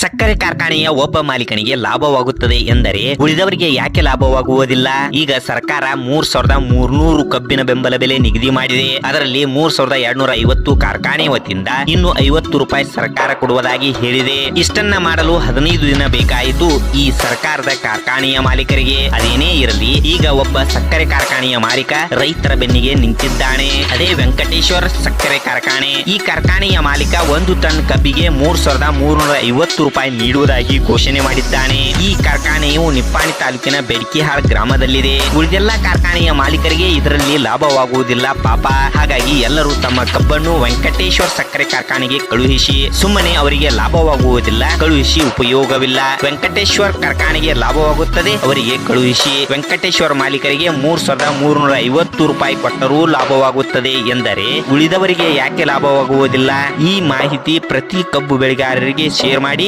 ಸಕ್ಕರೆ ಕಾರ್ಖಾನೆಯ ಒಬ್ಬ ಮಾಲೀಕನಿಗೆ ಲಾಭವಾಗುತ್ತದೆ ಎಂದರೆ ಉಳಿದವರಿಗೆ ಯಾಕೆ ಲಾಭವಾಗುವುದಿಲ್ಲ? ಈಗ ಸರ್ಕಾರ ಮೂರ್ ಸಾವಿರದ ಮೂರ್ನೂರು ಕಬ್ಬಿನ ಬೆಂಬಲ ಬೆಲೆ ನಿಗದಿ ಮಾಡಿದೆ. ಅದರಲ್ಲಿ ಮೂರ್ ಸಾವಿರದ ಎರಡ್ನೂರ ಐವತ್ತು ಕಾರ್ಖಾನೆ ವತಿಯಿಂದ ಇನ್ನು ಐವತ್ತು ರೂಪಾಯಿ ಸರ್ಕಾರ ಕೊಡುವುದಾಗಿ ಹೇಳಿದೆ. ಇಷ್ಟನ್ನ ಮಾಡಲು ಹದಿನೈದು ದಿನ ಬೇಕಾಯಿತು ಈ ಸರ್ಕಾರದ ಕಾರ್ಖಾನೆಯ ಮಾಲೀಕರಿಗೆ. ಅದೇನೇ ಇರಲಿ, ಈಗ ಒಬ್ಬ ಸಕ್ಕರೆ ಕಾರ್ಖಾನೆಯ ಮಾಲೀಕ ರೈತರ ಬೆನ್ನಿಗೆ ನಿಂತಿದ್ದಾನೆ. ಅದೇ ವೆಂಕಟೇಶ್ವರ ಸಕ್ಕರೆ ಕಾರ್ಖಾನೆ. ಈ ಕಾರ್ಖಾನೆಯ ಮಾಲೀಕ ಒಂದು ಟನ್ ಕಬ್ಬಿಗೆ ಮೂರ್ ಸಾವಿರದ ಮೂರ್ನೂರ ಐವತ್ತು ರೂಪಾಯಿ ನೀಡುವುದಾಗಿ ಘೋಷಣೆ ಮಾಡಿದ್ದಾನೆ. ಈ ಕಾರ್ಖಾನೆಯು ನಿಪ್ಪಾಣಿ ತಾಲೂಕಿನ ಬೆಡ್ಕಿಹಾಳ್ ಗ್ರಾಮದಲ್ಲಿದೆ. ಉಳಿದೆಲ್ಲ ಕಾರ್ಖಾನೆಯ ಮಾಲೀಕರಿಗೆ ಇದರಲ್ಲಿ ಲಾಭವಾಗುವುದಿಲ್ಲ ಪಾಪ. ಹಾಗಾಗಿ ಎಲ್ಲರೂ ತಮ್ಮ ಕಬ್ಬನ್ನು ವೆಂಕಟೇಶ್ವರ ಸಕ್ಕರೆ ಕಾರ್ಖಾನೆಗೆ ಕಳುಹಿಸಿ, ಸುಮ್ಮನೆ ಅವರಿಗೆ ಲಾಭವಾಗುವುದಿಲ್ಲ, ಕಳುಹಿಸಿ ಉಪಯೋಗವಿಲ್ಲ. ವೆಂಕಟೇಶ್ವರ ಕಾರ್ಖಾನೆಗೆ ಲಾಭವಾಗುತ್ತದೆ, ಅವರಿಗೆ ಕಳುಹಿಸಿ. ವೆಂಕಟೇಶ್ವರ ಮಾಲೀಕರಿಗೆ ಮೂರ್ ಸಾವಿರದ ಮೂರ್ನೂರ ಐವತ್ತು ರೂಪಾಯಿ ಕೊಟ್ಟರೂ ಲಾಭವಾಗುತ್ತದೆ ಎಂದರೆ ಉಳಿದವರಿಗೆ ಯಾಕೆ ಲಾಭವಾಗುವುದಿಲ್ಲ? ಈ ಮಾಹಿತಿ ಪ್ರತಿ ಕಬ್ಬು ಬೆಳೆಗಾರರಿಗೆ ಶೇರ್ ಮಾಡಿ